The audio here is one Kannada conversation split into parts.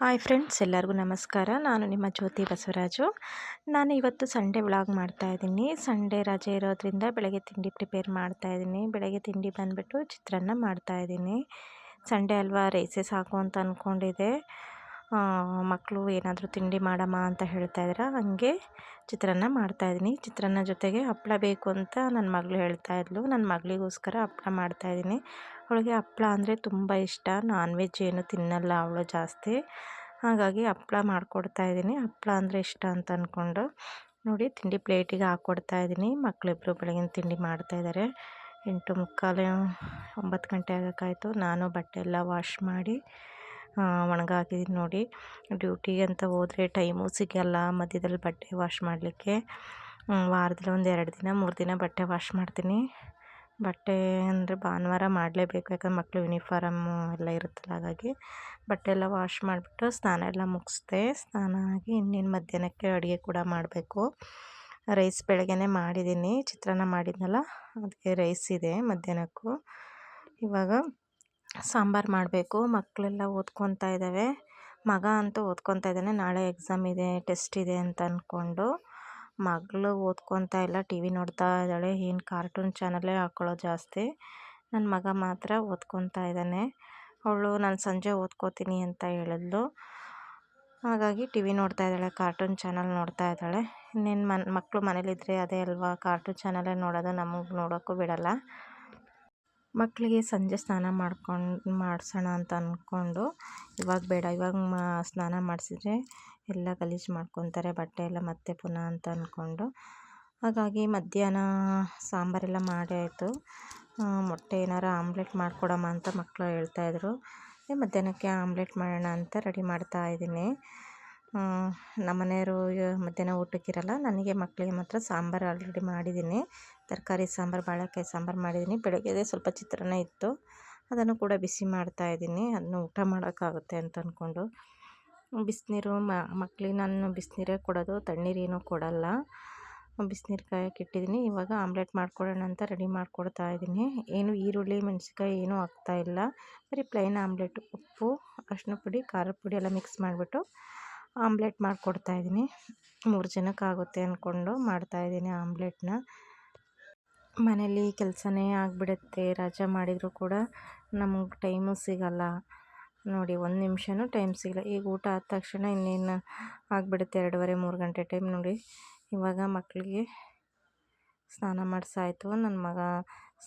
ಹಾಯ್ ಫ್ರೆಂಡ್ಸ್, ಎಲ್ಲರಿಗೂ ನಮಸ್ಕಾರ. ನಾನು ನಿಮ್ಮ ಜ್ಯೋತಿ ಬಸವರಾಜು. ನಾನು ಇವತ್ತು ಸಂಡೇ ವ್ಲಾಗ್ ಮಾಡ್ತಾಯಿದ್ದೀನಿ ಸಂಡೇ ರಜೆ ಇರೋದ್ರಿಂದ ಬೆಳಗ್ಗೆ ತಿಂಡಿ ಪ್ರಿಪೇರ್ ಮಾಡ್ತಾಯಿದ್ದೀನಿ ಬೆಳಗ್ಗೆ ತಿಂಡಿ ಬಂದುಬಿಟ್ಟು ಚಿತ್ರಾನ್ನ ಮಾಡ್ತಾಯಿದ್ದೀನಿ ಸಂಡೇ ಅಲ್ವಾ ರೈಸೇ ಸಾಕು ಅಂತ ಅಂದ್ಕೊಂಡಿದ್ದೆ ಮಕ್ಕಳು ಏನಾದರೂ ತಿಂಡಿ ಮಾಡಮ್ಮ ಅಂತ ಹೇಳ್ತಾ ಇದ್ರೆ? ಹಾಗೆ ಚಿತ್ರಾನ್ನ ಮಾಡ್ತಾಯಿದ್ದೀನಿ ಚಿತ್ರಾನ್ನ ಜೊತೆಗೆ ಹಪ್ಪಳ ಬೇಕು ಅಂತ ನನ್ನ ಮಗಳು ಹೇಳ್ತಾ ಇದ್ಲು. ನನ್ನ ಮಗಳಿಗೋಸ್ಕರ ಹಪ್ಪಳ ಮಾಡ್ತಾಯಿದ್ದೀನಿ ಅವಳಿಗೆ ಹಪ್ಪಳ ಅಂದರೆ ತುಂಬ ಇಷ್ಟ. ನಾನ್ ವೆಜ್ ಏನು ತಿನ್ನಲ್ಲ ಅವಳು ಜಾಸ್ತಿ. ಹಾಗಾಗಿ ಹಪ್ಪಳ ಮಾಡಿಕೊಡ್ತಾ ಇದ್ದೀನಿ. ಹಪ್ಪಳ ಅಂದರೆ ಇಷ್ಟ ಅಂತ ಅಂದ್ಕೊಂಡು ನೋಡಿ ತಿಂಡಿ ಪ್ಲೇಟಿಗೆ ಹಾಕ್ಕೊಡ್ತಾ ಇದ್ದೀನಿ. ಮಕ್ಕಳಿಬ್ಬರು ಬೆಳಗಿನ ತಿಂಡಿ ಮಾಡ್ತಾಯಿದ್ದಾರೆ ಎಂಟು ಮುಕ್ಕಾಲು, ಒಂಬತ್ತು ಗಂಟೆ ಆಗೋಕ್ಕಾಯಿತು. ನಾನು ಬಟ್ಟೆ ಎಲ್ಲ ವಾಶ್ ಮಾಡಿ ಒಣಗಾಕಿದ್ದೀನಿ ನೋಡಿ. ಡ್ಯೂಟಿಗೆ ಅಂತ ಹೋದರೆ ಟೈಮು ಸಿಗಲ್ಲ. ಮಧ್ಯದಲ್ಲಿ ಬಟ್ಟೆ ವಾಶ್ ಮಾಡಲಿಕ್ಕೆ. ವಾರದಲ್ಲಿ ಒಂದು ಎರಡು ದಿನ, ಮೂರು ದಿನ ಬಟ್ಟೆ ವಾಶ್ ಮಾಡ್ತೀನಿ. ಬಟ್ಟೆ ಅಂದರೆ ಭಾನುವಾರ ಮಾಡಲೇಬೇಕು. ಯಾಕಂದ್ರೆ ಮಕ್ಕಳು ಯೂನಿಫಾರಮ್ಮು ಎಲ್ಲ ಇರುತ್ತಲ್ಲ, ಹಾಗಾಗಿ. ಬಟ್ಟೆ ಎಲ್ಲ ವಾಶ್ ಮಾಡಿಬಿಟ್ಟು ಸ್ನಾನ ಎಲ್ಲ ಮುಗಿಸ್ದೆ. ಸ್ನಾನ ಆಗಿ ಇನ್ನೇನು ಮಧ್ಯಾಹ್ನಕ್ಕೆ ಅಡುಗೆ ಕೂಡ ಮಾಡಬೇಕು. ರೈಸ್ ಬೆಳಗ್ಗೆನೇ ಮಾಡಿದ್ದೀನಿ. ಚಿತ್ರಾನ್ನ ಮಾಡಿದ್ನಲ್ಲ ಅದಕ್ಕೆ ರೈಸ್ ಇದೆ ಮಧ್ಯಾಹ್ನಕ್ಕೂ. ಇವಾಗ ಸಾಂಬಾರು ಮಾಡಬೇಕು. ಮಕ್ಕಳೆಲ್ಲ ಓದ್ಕೊತಾ ಇದ್ದಾವೆ ಮಗ ಅಂತೂ ಓದ್ಕೊತಾ ಇದ್ದಾನೆ. ನಾಳೆ ಎಕ್ಸಾಮ್ ಇದೆ ಟೆಸ್ಟ್ ಇದೆ ಅಂತ ಅಂದ್ಕೊಂಡು ಮಗಳು ಓದ್ಕೊತಾ ಇಲ್ಲ. ಟಿ ವಿ ನೋಡ್ತಾ ಇದ್ದಾಳೆ. ಏನು ಕಾರ್ಟೂನ್ ಚಾನಲ್ಲೇ ಹಾಕ್ಕೊಳ್ಳೋದು ಜಾಸ್ತಿ. ನನ್ನ ಮಗ ಮಾತ್ರ ಓದ್ಕೊತಾ ಇದ್ದಾನೆ. ಅವಳು ನಾನು ಸಂಜೆ ಓದ್ಕೋತೀನಿ ಅಂತ ಹೇಳಿದ್ಲು. ಹಾಗಾಗಿ ಟಿ ವಿ ನೋಡ್ತಾ ಇದ್ದಾಳೆ ಕಾರ್ಟೂನ್ ಚಾನಲ್ ನೋಡ್ತಾ ಇದ್ದಾಳೆ. ಇನ್ನೇನು ಮನ್ ಮಕ್ಕಳು ಮನೇಲಿದ್ದರೆ ಅದೇ ಅಲ್ವಾ? ಕಾರ್ಟೂನ್ ಚಾನಲೇ ನೋಡೋದು ನಮಗೆ ನೋಡೋಕ್ಕೂ ಬಿಡಲ್ಲ. ಮಕ್ಕಳಿಗೆ ಸಂಜೆ ಸ್ನಾನ ಮಾಡ್ಕೊಂಡು, ಮಾಡ್ಸೋಣ ಅಂತ ಅಂದ್ಕೊಂಡು ಇವಾಗ ಬೇಡ, ಇವಾಗ ಮಾ, ಸ್ನಾನ ಮಾಡಿಸಿದ್ರೆ ಎಲ್ಲ ಗಲೀಜು ಮಾಡ್ಕೊತಾರೆ, ಬಟ್ಟೆ ಎಲ್ಲ ಮತ್ತೆ ಪುನಃ ಅಂತ ಅಂದ್ಕೊಂಡು ಹಾಗಾಗಿ ಮಧ್ಯಾಹ್ನ ಸಾಂಬಾರೆಲ್ಲ ಮಾಡಿ ಆಯಿತು ಮೊಟ್ಟೆ ಏನಾರು ಆಮ್ಲೆಟ್ ಮಾಡಿಕೊಡಮ್ಮ ಅಂತ ಮಕ್ಕಳು ಹೇಳ್ತಾಯಿದ್ರು ಮಧ್ಯಾಹ್ನಕ್ಕೆ ಆಮ್ಲೆಟ್ ಮಾಡೋಣ ಅಂತ ರೆಡಿ ಮಾಡ್ತಾ ಇದ್ದೀನಿ. ನಮ್ಮನೆಯವರು ಮಧ್ಯಾಹ್ನ ಊಟಕ್ಕಿರಲ್ಲ, ನನಗೆ ಮಕ್ಕಳಿಗೆ ಮಾತ್ರ ಸಾಂಬಾರು ಆಲ್ರೆಡಿ ಮಾಡಿದ್ದೀನಿ. ತರಕಾರಿ, ಸಾಂಬಾರು, ಬಾಳೆಕಾಯಿ ಸಾಂಬಾರು ಮಾಡಿದ್ದೀನಿ. ಬೆಳಗ್ಗೆದೇ ಸ್ವಲ್ಪ ಚಿತ್ರಾನ್ನ ಇತ್ತು. ಅದನ್ನು ಕೂಡ ಬಿಸಿ ಮಾಡ್ತಾಯಿದ್ದೀನಿ ಅದನ್ನು ಊಟ ಮಾಡೋಕ್ಕಾಗುತ್ತೆ ಅಂತ ಅಂದ್ಕೊಂಡು ಬಿಸಿನೀರು ಮಕ್ಕಳಿಗೆ ನಾನು ಬಿಸಿನೀರೇ ಕೊಡೋದು ತಣ್ಣೀರೇನು ಕೊಡಲ್ಲ. ಬಿಸಿನೀರು ಕಾಯಕ್ಕೆ ಇಟ್ಟಿದ್ದೀನಿ ಇವಾಗ ಆಮ್ಲೆಟ್ ಮಾಡ್ಕೊಡೋಣ ಅಂತ ರೆಡಿ ಮಾಡ್ಕೊಡ್ತಾ ಇದ್ದೀನಿ. ಏನು ಈರುಳ್ಳಿ, ಮೆಣಸಿನ್ಕಾಯಿ ಏನೂ ಹಾಕ್ತಾಯಿಲ್ಲ ಬರೀ ಪ್ಲೈನ್ ಆಮ್ಲೆಟ್, ಉಪ್ಪು ಅರಿಶಿನ ಪುಡಿ ಖಾರದ ಪುಡಿ ಎಲ್ಲ ಮಿಕ್ಸ್ ಮಾಡಿಬಿಟ್ಟು ಆಮ್ಲೆಟ್ ಮಾಡಿಕೊಡ್ತಾಯಿದ್ದೀನಿ ಮೂರು ಜನಕ್ಕೆ ಆಗುತ್ತೆ ಅಂದ್ಕೊಂಡು ಮಾಡ್ತಾಯಿದ್ದೀನಿ ಆಮ್ಲೆಟ್ನ. ಮನೇಲಿ ಕೆಲಸನೇ ಆಗಿಬಿಡುತ್ತೆ, ರಜೆ ಮಾಡಿದರೂ ಕೂಡ ನಮಗೆ ಟೈಮು ಸಿಗಲ್ಲ. ನೋಡಿ, ಒಂದು ನಿಮಿಷನೂ ಟೈಮ್ ಸಿಗಲ್ಲ ಈಗ ಊಟ ಆದ ತಕ್ಷಣ ಇನ್ನೇನು ಆಗಿಬಿಡುತ್ತೆ? ಎರಡೂವರೆ, ಮೂರು ಗಂಟೆ ಟೈಮ್ ನೋಡಿ. ಇವಾಗ ಮಕ್ಕಳಿಗೆ ಸ್ನಾನ ಮಾಡಿಸಾಯ್ತು. ನನ್ನ ಮಗ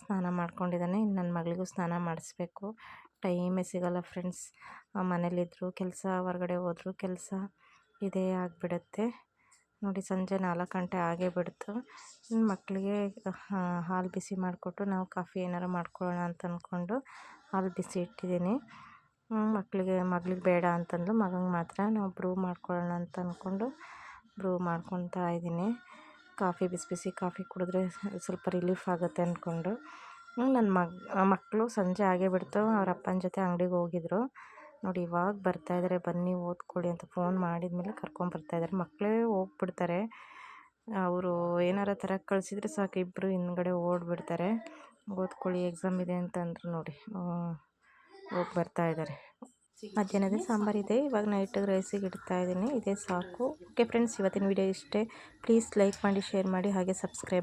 ಸ್ನಾನ ಮಾಡ್ಕೊಂಡಿದ್ದಾನೆ ಇನ್ನು ನನ್ನ ಮಗಳಿಗೂ ಸ್ನಾನ ಮಾಡಿಸ್ಬೇಕು. ಟೈಮೇ ಸಿಗಲ್ಲ ಫ್ರೆಂಡ್ಸ್. ಮನೇಲಿದ್ದರು ಕೆಲಸ ಹೊರಗಡೆ ಹೋದ್ರು, ಕೆಲಸ ಇದೇ ಆಗಿಬಿಡುತ್ತೆ. ನೋಡಿ ಸಂಜೆ ನಾಲ್ಕು ಗಂಟೆ ಆಗೇ ಬಿಡ್ತು. ಮಕ್ಕಳಿಗೆ ಹಾಲು ಬಿಸಿ ಮಾಡಿಕೊಟ್ಟು ನಾವು ಕಾಫಿ ಏನಾರು ಮಾಡ್ಕೊಳ್ಳೋಣ ಅಂತ ಅಂದ್ಕೊಂಡು ಹಾಲು ಬಿಸಿ ಇಟ್ಟಿದ್ದೀನಿ. ಮಕ್ಕಳಿಗೆ, ಮಗಳಿಗೆ ಬೇಡ ಅಂತಂದು ಮಗಂಗೆ ಮಾತ್ರ ನಾವು ಬ್ರೂ ಮಾಡ್ಕೊಳ್ಳೋಣ ಅಂತ ಅಂದ್ಕೊಂಡು ಬ್ರೂ ಮಾಡ್ಕೊತಾ ಇದ್ದೀನಿ. ಕಾಫಿ ಬಿಸಿ ಬಿಸಿ ಕಾಫಿ ಕುಡಿದ್ರೆ ಸ್ವಲ್ಪ ರಿಲೀಫ್ ಆಗುತ್ತೆ ಅಂದ್ಕೊಂಡು ನನ್ನ ಮಗ, ಮಕ್ಕಳು ಸಂಜೆ ಆಗೇ ಬಿಡ್ತು. ಅವ್ರ ಅಪ್ಪನ ಜೊತೆ ಅಂಗಡಿಗೆ ಹೋಗಿದ್ರು. ನೋಡಿ ಇವಾಗ ಬರ್ತಾ ಇದ್ದಾರೆ ಬನ್ನಿ ಓದ್ಕೊಳ್ಳಿ ಅಂತ ಫೋನ್ ಮಾಡಿದ ಮೇಲೆ ಕರ್ಕೊಂಬರ್ತಾಯಿದ್ದಾರೆ ಮಕ್ಕಳೇ ಹೋಗ್ಬಿಡ್ತಾರೆ. ಅವರು ಏನಾರ ಥರ ಕಳಿಸಿದ್ರೆ ಸಾಕು. ಇಬ್ಬರು ಹಿಂದ್ಗಡೆ ಓಡಿಬಿಡ್ತಾರೆ. ಓದ್ಕೊಳ್ಳಿ ಎಕ್ಸಾಮ್ ಇದೆ ಅಂತಂದ್ರು ನೋಡಿ. ಹೋಗಿ ಬರ್ತಾ ಇದ್ದಾರೆ ಮಧ್ಯಾಹ್ನದ ಸಾಂಬಾರಿದೆ ಇವಾಗ ನೈಟ್ ರೈಸಿಗೆ ಇಡ್ತಾ ಇದ್ದೀನಿ. ಇದೇ ಸಾಕು. ಓಕೆ ಫ್ರೆಂಡ್ಸ್ ಇವತ್ತಿನ ವಿಡಿಯೋ ಇಷ್ಟೇ. ಪ್ಲೀಸ್ ಲೈಕ್ ಮಾಡಿ ಶೇರ್ ಮಾಡಿ, ಹಾಗೆ ಸಬ್ಸ್ಕ್ರೈಬ್